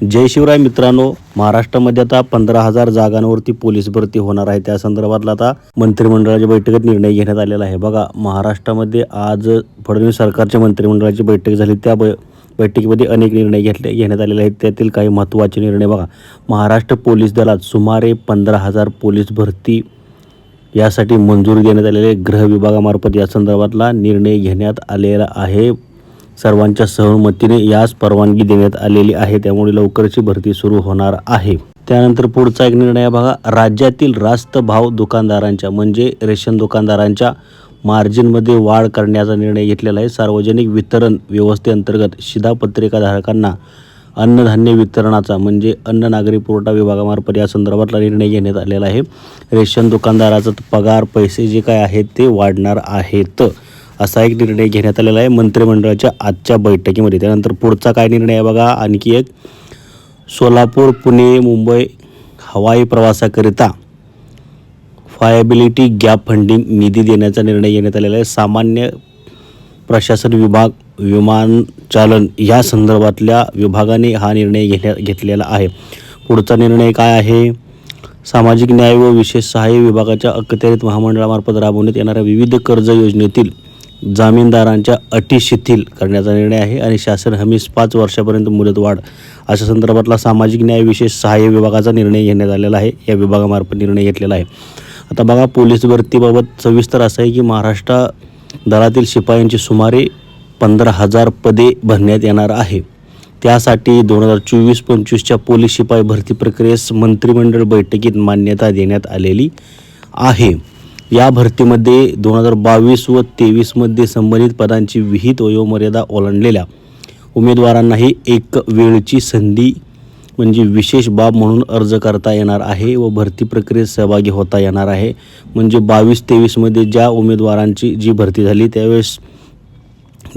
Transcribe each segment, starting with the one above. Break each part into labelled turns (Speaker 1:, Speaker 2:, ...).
Speaker 1: जय शिवराय मित्रांनो महाराष्ट्रामध्ये आता पंधरा हजार जागांवरती पोलीस भरती होणार आहे. त्या संदर्भातला आता मंत्रिमंडळाच्या बैठकीत निर्णय घेण्यात आलेला आहे. बघा महाराष्ट्रामध्ये आज फडणवीस सरकारच्या मंत्रिमंडळाची बैठक झाली. त्या बै बैठकीमध्ये अनेक निर्णय घेतले घेण्यात आलेले आहेत. त्यातील काही महत्त्वाचे निर्णय बघा. महाराष्ट्र पोलीस दलात सुमारे पंधरा हजार पोलीस भरती यासाठी मंजुरी देण्यात आलेले गृह विभागामार्फत या संदर्भातला निर्णय घेण्यात आलेला आहे. सर्वांच्या सहमतीने यास परवानगी देण्यात आलेली आहे. त्यामुळे लवकरची भरती सुरू होणार आहे. त्यानंतर पुढचा एक निर्णय बघा. राज्यातील रास्त भाव दुकानदारांच्या म्हणजे रेशन दुकानदारांच्या मार्जिनमध्ये वाढ करण्याचा निर्णय घेतलेला आहे. सार्वजनिक वितरण व्यवस्थेअंतर्गत शिधापत्रिकाधारकांना अन्नधान्य वितरणाचा म्हणजे अन्न नागरी पुरवठा विभागामार्फत या संदर्भातला निर्णय घेण्यात आलेला आहे. रेशन दुकानदाराचा पगार पैसे जे काय आहेत ते वाढणार आहेत. असा एक निर्णय घेण्यात आलेला आहे मंत्रिमंडळाच्या आजच्या बैठकीमध्ये. त्यानंतर पुढचा काय निर्णय आहे बघा आणखी एक. सोलापूर पुणे मुंबई हवाई प्रवासाकरिता फायबिलिटी गॅप फंडिंग निधी देण्याचा निर्णय घेण्यात आलेला आहे. सामान्य प्रशासन विभाग विमानचालन या संदर्भातल्या विभागाने हा निर्णय घेण्या घेतलेला आहे. पुढचा निर्णय काय आहे? सामाजिक न्याय व विशेष सहाय्य विभागाच्या अखत्यारीत महामंडळामार्फत राबवण्यात येणाऱ्या विविध कर्ज योजनेतील जामीनदारांच्या अटी शिथिल करण्याचा निर्णय आहे आणि शासन हमीस पाच वर्षापर्यंत मुदतवाढ अशा संदर्भातला सामाजिक न्याय विशेष सहाय्य विभागाचा निर्णय घेण्यात आलेला आहे. या विभागामार्फत निर्णय घेतलेला आहे. आता बघा पोलीस भरतीबाबत सविस्तर असं आहे की महाराष्ट्र दलातील शिपायांची सुमारे पंधरा हजार पदे भरण्यात येणार आहे. त्यासाठी दोन हजार चोवीस पंचवीसच्या पोलीस शिपाई भरती प्रक्रियेस मंत्रिमंडळ बैठकीत मान्यता देण्यात आलेली आहे. या भरतीमध्ये दोन हजार बावीस व तेवीसमध्ये संबंधित पदांची विहित वयोमर्यादा ओलांडलेल्या उमेदवारांनाही एक वेळची संधी म्हणजे विशेष बाब म्हणून अर्ज करता येणार आहे व भरती प्रक्रियेत सहभागी होता येणार आहे. म्हणजे बावीस तेवीसमध्ये ज्या उमेदवारांची जी भरती झाली त्यावेळेस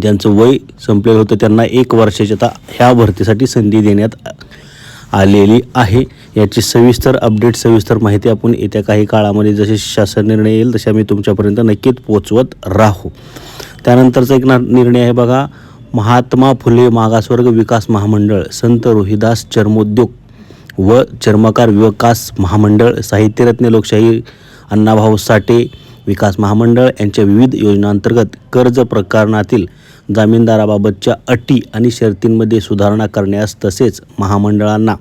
Speaker 1: ज्यांचं वय संपलेलं होतं त्यांना एक वर्षाची आता ह्या भरतीसाठी संधी देण्यात आलेली आहे. याची सविस्तर अपडेट सविस्तर माहिती आपण येत्या काही काळामध्ये जसे शासन निर्णय येईल तसे आम्ही तुमच्यापर्यंत नक्कीच पोचवत राहू. त्यानंतरचा एक ना निर्णय आहे बघा महात्मा फुले मागासवर्ग विकास महामंडळ संत रोहिदास चर्मोद्योग व चर्मकार विकास महामंडळ साहित्यरत्न लोकशाही अण्णाभाऊ साठे विकास महामंडळ यांच्या विविध योजनांतर्गत कर्ज प्रकरणातील जामीनदाराबाबतच्या अटी आणि शर्तींमध्ये सुधारणा करण्यास तसेच महामंडळांना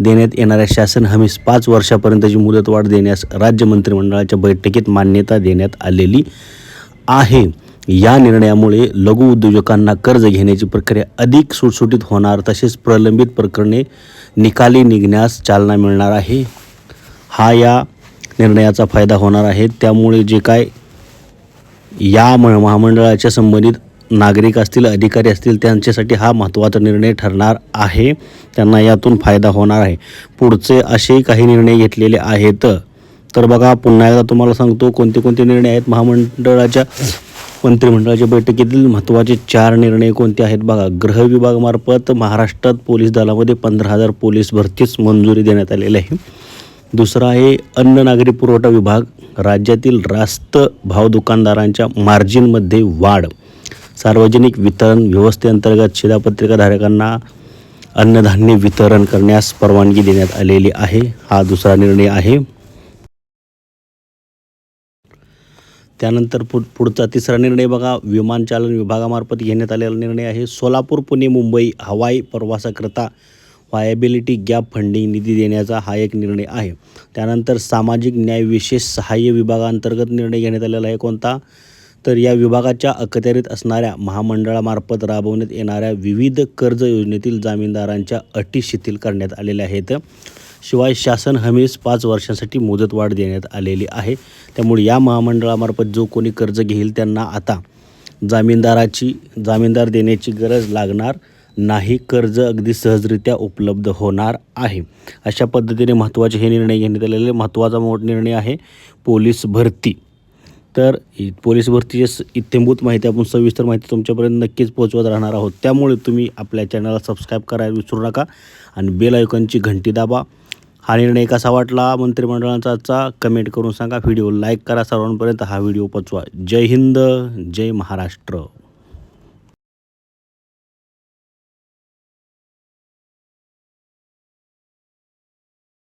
Speaker 1: देण्यात येणाऱ्या शासन हमीस पाच वर्षापर्यंतची मुदतवाढ देण्यास राज्य मंत्रिमंडळाच्या बैठकीत मान्यता देण्यात आलेली आहे. या निर्णयामुळे लघु उद्योजकांना कर्ज घेण्याची प्रक्रिया अधिक सुटसुटीत होणार तसेच प्रलंबित प्रकरणे निकाली निघण्यास चालना मिळणार आहे. हा या निर्णयाचा फायदा होणार आहे. त्यामुळे जे काय या म महामंडळाच्या संबंधित नागरिक असतील अधिकारी असतील त्यांच्यासाठी हा महत्त्वाचा निर्णय ठरणार आहे. त्यांना यातून फायदा होणार आहे. पुढचे असे काही निर्णय घेतलेले आहेत. तर बघा पुन्हा एकदा तुम्हाला सांगतो कोणते कोणते निर्णय आहेत? महामंडळाच्या मंत्रिमंडळाच्या बैठकीतील महत्त्वाचे चार निर्णय कोणते आहेत बघा. गृह विभागामार्फत महाराष्ट्रात पोलीस दलामध्ये पंधरा हजार पोलीस भरतीच मंजुरी देण्यात आलेली आहे. दुसरा आहे अन्न नागरी पुरवठा विभाग राज्यातील रास्त भाव दुकानदारांच्या मार्जिनमध्ये वाढ. सार्वजनिक वितरण व्यवस्थेअंतर्गत शिधापत्रिकाधारकांना अन्नधान्य वितरण करण्यास परवानगी देण्यात आलेली आहे. हा दुसरा निर्णय आहे. त्यानंतर पुढ पुढचा तिसरा निर्णय बघा. विमानचालन विभागामार्फत घेण्यात आलेला निर्णय आहे. सोलापूर पुणे मुंबई हवाई प्रवासाकरता वायबिलिटी गॅप फंडिंग निधी देण्याचा हा एक निर्णय आहे. त्यानंतर सामाजिक न्याय विशेष सहाय्य विभागांतर्गत निर्णय घेण्यात आलेला आहे कोणता? तर या विभागाच्या अखत्यारीत असणाऱ्या महामंडळामार्फत राबवण्यात येणाऱ्या विविध कर्ज योजनेतील जामीनदारांच्या अटी शिथिल करण्यात आलेल्या आहेत. शिवाय शासन हमीस पाच वर्षांसाठी मुदतवाढ देण्यात आलेली आहे. त्यामुळे या महामंडळामार्फत जो कोणी कर्ज घेईल त्यांना आता जामीनदाराची जामीनदार देण्याची गरज लागणार नाही कर्ज अगदी सहजरित्या उपलब्ध होणार आहे. अशा पद्धतीने महत्त्वाचे हे निर्णय घेण्यात आलेले महत्त्वाचा मोठ निर्णय आहे. पोलीस भरती तर पोलीस भरतीचे स- इत्यंभूत माहिती आपण सविस्तर माहिती तुमच्यापर्यंत नक्कीच पोहोचवत राहणार आहोत. त्यामुळे तुम्ही आपल्या चॅनलला सबस्क्राईब करायला विसरू नका आणि बेल आयकॉनची घंटी दाबा. हा निर्णय कसा वाटला? मंत्रिमंडळाचा कमेंट करून सांगा. व्हिडिओ लाईक करा सर्वांपर्यंत. हा व्हिडिओ पोचवा जय हिंद जय महाराष्ट्र.